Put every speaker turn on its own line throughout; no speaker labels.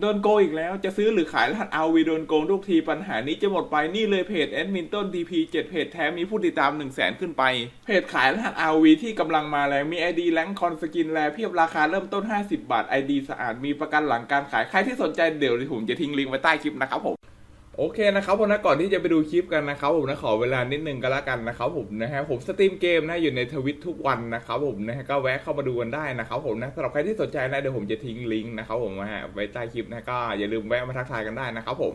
โดนโกงอีกแล้วจะซื้อหรือขายรหัส RV โดนโกงทุกทีปัญหานี้จะหมดไปนี่เลยเพจแอดมินต้น TP 7เพจแท้มีผู้ติดตาม 1 0 0 0 0แสนขึ้นไป เพจขายรหัส RV ที่กำลังมาแรงมี ID แลงคอนสกินแลเพียบราคาเริ่มต้น 50 บาท ID สะอาดมีประกันหลังการขายใครที่สนใจเดี๋ยวผมจะทิ้งลิงก์ไว้ใต้คลิปนะครับผม โอเคนะครับผมนะก่อนที่จะไปดูคลิปกันนะครับผมนะขอเวลานิดนึงก็แล้วกันนะครับผมนะฮะผมสตรีมเกมนะอยู่ในทวิตทุกวันนะครับผมนะฮะก็แวะเข้ามาดูกันได้นะครับผมนะสำหรับใครที่สนใจนะเดี๋ยวผมจะทิ้งลิงก์นะครับผมนะฮะไว้ใต้คลิปนะก็อย่าลืมแวะมาทักทายกันได้นะครับผม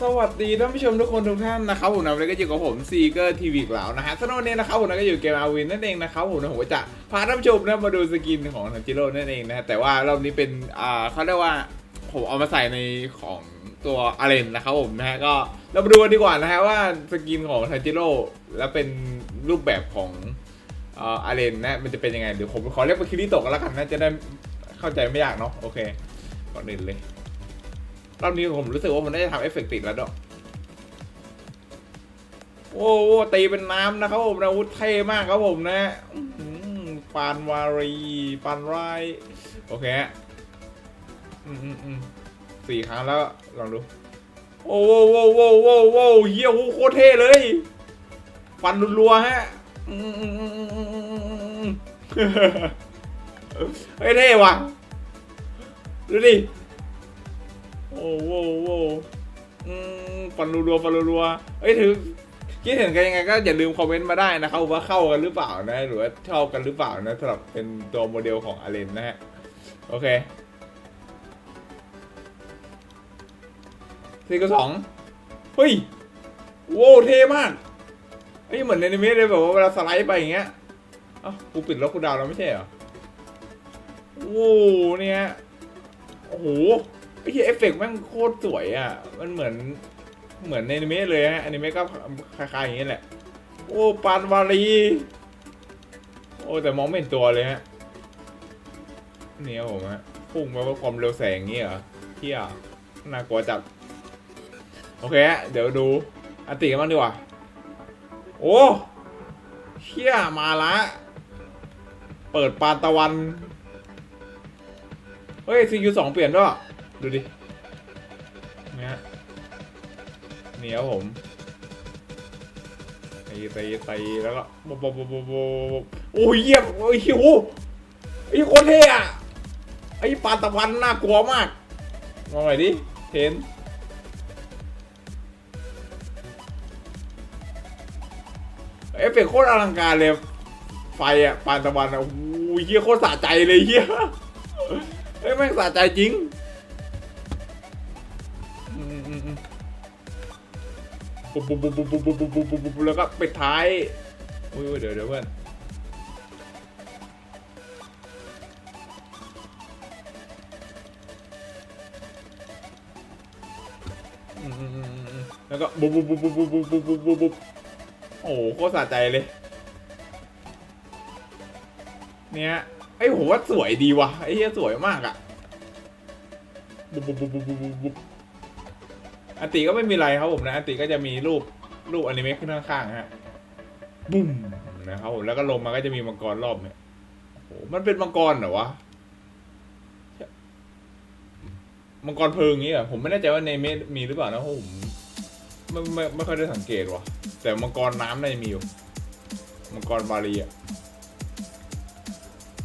สวัสดีท่านผู้ชมทุกคนทุกท่านนะครับผมนะวันนี้ก็อยู่กับผมซีเกอร์ทีวีแล้วนะฮะสำหรับวันนี้นะครับผมนะก็อยู่เกมอาวินนั่นเองนะครับผมนะผมจะพาท่านผู้ชมนะมาดูสกินของทันจิโร่นั่นเองนะฮะแต่ว่ารอบนี้เป็นอ่าเขาเรียกว่า ผมเอามาใส่ในของตัวอาเลนนะครับผมนะฮะก็เรามาดูกันดีกว่านะฮะว่าสกินของทันจิโร่แล้วเป็นรูปแบบของอาอาเลนนะมันจะเป็นยังไงเดี๋ยวผมขอเรียกเป็นคิริโตะกันแล้วกันนะจะได้เข้าใจไม่ยากเนาะโอเคก่อนอื่นเลยรอบนี้ผมรู้สึกว่ามันได้ทำเอฟเฟกต์ติดแล้วดอกโอ้โหตีเป็นน้ำนะครับผมนะอาวุธเท่มากครับผมนะปานวารีปานไรโอเค อืมอืมอืมสี่ครั้งแล้วลองดู โอ้โหโว้โว้โว้โว้เยี่ยโโคตรเท่เลย ฟันรัวๆฮะอืมอืมอืมอืมอืมอืมเฮ้ยเท่ว่ะดูดิ โอ้โหโว้อืมฟันรัวๆฟันรัวๆเอ้ยถือคิดเห็นกันยังไงก็อย่าลืมคอมเมนต์มาได้นะครับว่าเข้ากันหรือเปล่านะ หรือว่าชอบกันหรือเปล่านะสำหรับเป็นตัวโมเดลของอาเลนนะฮะ โอเค สี่กับสองเฮ้ยโว้เท่มากเฮ้ยเหมือนในอนิเมะเลยแบบว่าเวลาสไลด์ไปอย่างเงี้ยอ้ากูปิดล็อกกูดาวแล้วไม่ใช่เหรอโว้เนี่ยโอ้โหไอ้ที่เอฟเฟกต์แม่งโคตรสวยอะ มันเหมือนเหมือนในอนิเมะเลยฮะอนิเมะก็คล้ายๆอย่างนี้แหละ โอ้ปานวารีโอ้แต่มองไม่เห็นตัวเลยฮะเนี่ยผมฮะพุ่งมาว่าความเร็วแสงอย่างงี้เหรอเที่ยน่ากลัวจัด โอเค เดี๋ยวดูอันติกันบ้างดีกว่า โอ้เชี่ยมาละ เปิดปานตะวัน เฮ้ยซียูสองเปลี่ยนด้วย ดูดิเนี่ยนี่ครัผมตีตีตีแล้วก็บบบบบบโอ้ยเยี่ยมโอ้ยโหไอ้คนรเท่อะไอ้ปาตะวันน่ากลัวมาก มาหน่ดิเห็น เอฟเฟกโคตรอลังการเลย ไฟอะปานตะวันอะโอ้ยเฮียโคตรสะใจเลยเฮียเฮ้ยแม่งสะใจจริงปุ๊บปุ๊บปุ๊บปุ๊บปุ๊บปุ๊บปุ๊บปุ๊บแล้วก็ปิดท้ายอุ้ยเดี๋ยวเดี๋ยวเพื่อนแล้วก็ปุ๊บปุ๊บปุ๊บปุ๊บปุ๊บปุ๊บปุ๊บปุ๊บปุ๊บ โอ้โหโคตรสะใจเลย เนี่ยไอ้ยผมว่าสวยดีว่ะไอ้เหี้ยสวยมากอะบุ๊บบุ๊บบุ๊บบุ๊บบุ๊บบุ๊บอันติก็ไม่มีอะไรครับผมนะอันติก็จะมีรูปรูปอนิเมะขึ้นข้างๆฮะบุ้มนะครับผมแล้วก็ลงมาก็จะมีมังกรรอบเนี่ยโอ้โหมันเป็นมังกรเหรอวะมังกรเพลิงอย่างงี้เหรอผมไม่แน่ใจว่าในเมะมีหรือเปล่านะผม ไม่ไม่ไม่ค่อยได้สังเกตว่ะแต่มังกรน้ำน่าจะมีอยู่มังกรบาลีอะ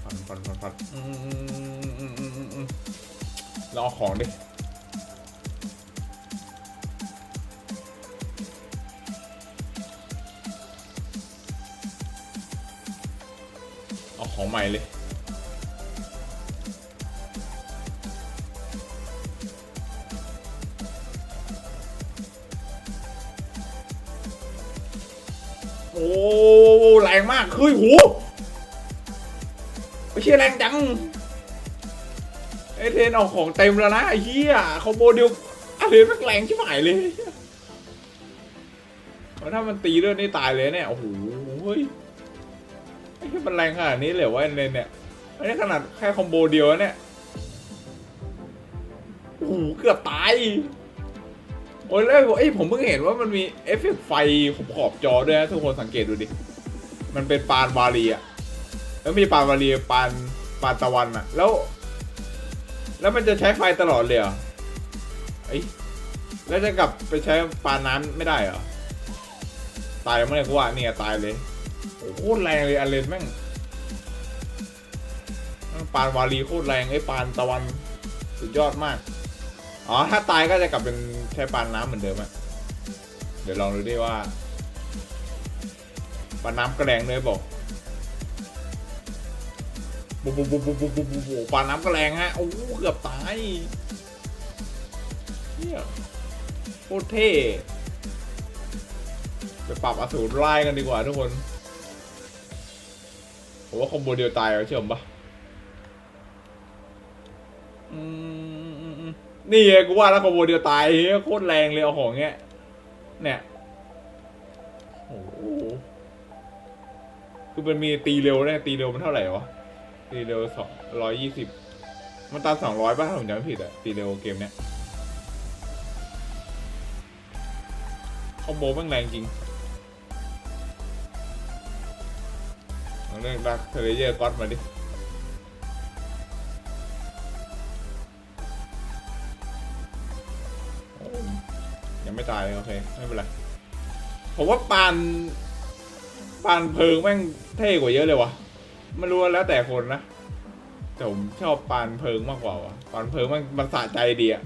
ฟันฟันฟันฟันเราเอาของดิเอาของใหม่เลย อ้แรงมากเฮ้ยโหไม่ใช่แรงจังไอเทนเอาของเต็มแล้วนะไอ้เหี้ยคอมโบเดียวอะไรแม่งแรงชิบหายเลยแล้วถ้ามันตีเลือดนี่ตายเลยเนี่ยโอ้โหเฮ้ยไอ้ที่มันแรงขนาดนี้เลยเหรอวะไอ้เลนเนี่ยอันนี้ขนาดแค่คอมโบเดียวเนี่ยโอ้โหเกือบตาย โอ้ยแล้วไอ้ยผมเพิ่งเห็นว่ามันมีเอฟเฟกต์ไฟขอบจอด้วยนะทุกคนสังเกตดูดิ มันเป็นปานวาลีอะแล้วมีปานวารีปานปานตะวันอะแล้ว แล้วมันจะใช้ไฟตลอดเลยเหรอไอยแล้วจะกลับไปใช้ปานน้ำไม่ได้เหรอ ตายเมื่อไหร่กูว่าเนี่ยตายเลยโอ้โคตรแรงเลยอันเลนแม่งปานวาลีโคตรแรงไอ้ปานตะวันสุดยอดมาก อ๋อ ถ้าตายก็จะกลับเป็นใช้ปานน้ำเหมือนเดิมอะเดี๋ยวลองดูดิว่าปานน้ำกระแรงเลยบอกบุบบุบบุบบุบบุบบุบปานน้ำกระแรงฮะ โอ้เกือบตายเฮียโคตรเท่ไปปรับอสูรไล่กันดีกว่าทุกคนผมว่าคอมโบเดียวตายเอาเชื่อมปะอืม นี่ไงกูว่าแล้วคอมโบเดียวตายเฮ้ยโคตรแรงเลยเอาของเงี้ย เนี่ยโอ้โหคือมันมีตีเร็วเนี่ยตีเร็วมันเท่าไหร่วะตีเร็วสองร้อยยี่สิบมันตันสองร้อยป่ะถ้าผมจำไม่ผิดอะตีเร็วเกมเนี้ยคอมโบแม่งแรงจริงเลือกดักเทเลเยอร์ก๊อตมาดิ ตายโอเคไม่เป็นไรผมว่าปานปานเพลิงแม่งเท่กว่าเยอะเลยวะไม่รู้แล้วแต่คนนะแต่ผมชอบปานเพลิงมากกว่าวะปานเพลิงมันมันสะใจดีอะ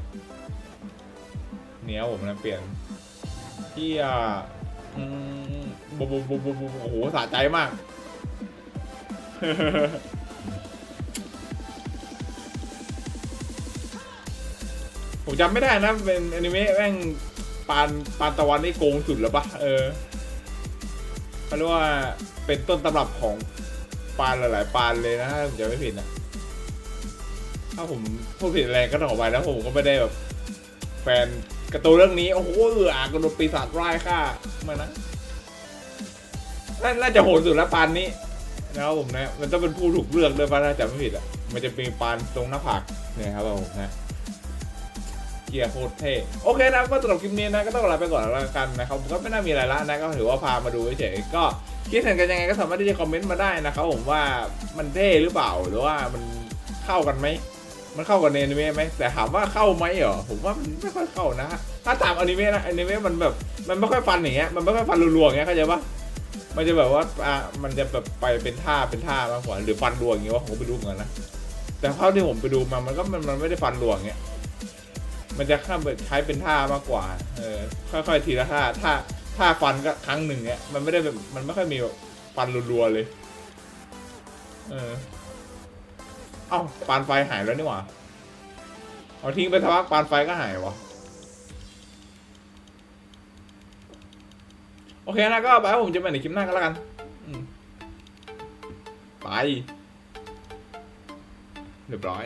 เนี้ยผมนะเปลี่ยนที่อะบบบบบุบบุบบุบโอ้โหสะใจมากผมจำไม่ได้นะเป็นอนิเมะแม่ง ปานปานตะวันนี่โกงสุดแล้วปะเออเขาเรียกว่าเป็นต้นตำรับของปานหลายๆปานเลยนะถ้าผมจำไม่ผิดนะถ้าผมพูดผิดแรงก็ต้องขอไปแล้วผมก็ไม่ได้แบบ แฟนกร์ตูเรื่องนี้ โอ้โหเอออ่ากระโดดปีศาจร้ายฆ่ามานะน่าน่าจะโหดสุดแล้วปานนี้นะครับผมนะ มันต้องเป็นผู้ถูกเลือกด้วยป่ะถ้าจำไม่ผิดอะ มันจะมีปานตรงหน้าผากเนี่ยครับผมนะ กียร์โคตรเท่โอเคนะก็สำหรับคลิปนี้นะก็ต้องลาไปก่อนแล้วกันนะครับก็ไม่น่ามีอะไรละนะก็ถือว่าพามาดูเฉยๆก็คิดเห็นกันยังไงก็สามารถที่จะคอมเมนต์มาได้นะครับผมว่ามันเท่หรือเปล่าหรือว่ามันเข้ากันไหมมันเข้ากับในอนิเมะไหมแต่ถามว่าเข้าไหมเหรอผมว่ามันไม่ค่อยเข้านะ ถ้าตามอนิเมะนะอนิเมะมันแบบมันไม่ค่อยฟันอย่างเงี้ยมันไม่ค่อยฟันรัวๆอย่างเงี้ยเข้าใจปะมันจะแบบว่าอะมันจะแบบไปเป็นท่าเป็นท่ามากกว่าหรือฟันรวงอย่างเงี้ยว่าผมก็ไปดูเหมือนกันนะแต่เท่าที่ผมไปดูมามันก็มันมันไม่ได้ฟันรวอย่างเงี้ย มันจะข้ามไปใช้เป็นท่ามากกว่า เออ ค่อยๆทีละท่า ท่า ท่าฟันก็ครั้งหนึ่งเงี้ยมันไม่ได้แบบมันไม่ค่อยมีแบบฟันรัวๆเลย เออ เอ้าปานไฟหายแล้วนี่หว่า เอาทิ้งไปทักพักปานไฟก็หายวะโอเคนะก็ไปผมจะไปในคลิปหน้ากันแล้วกันไป เรียบร้อย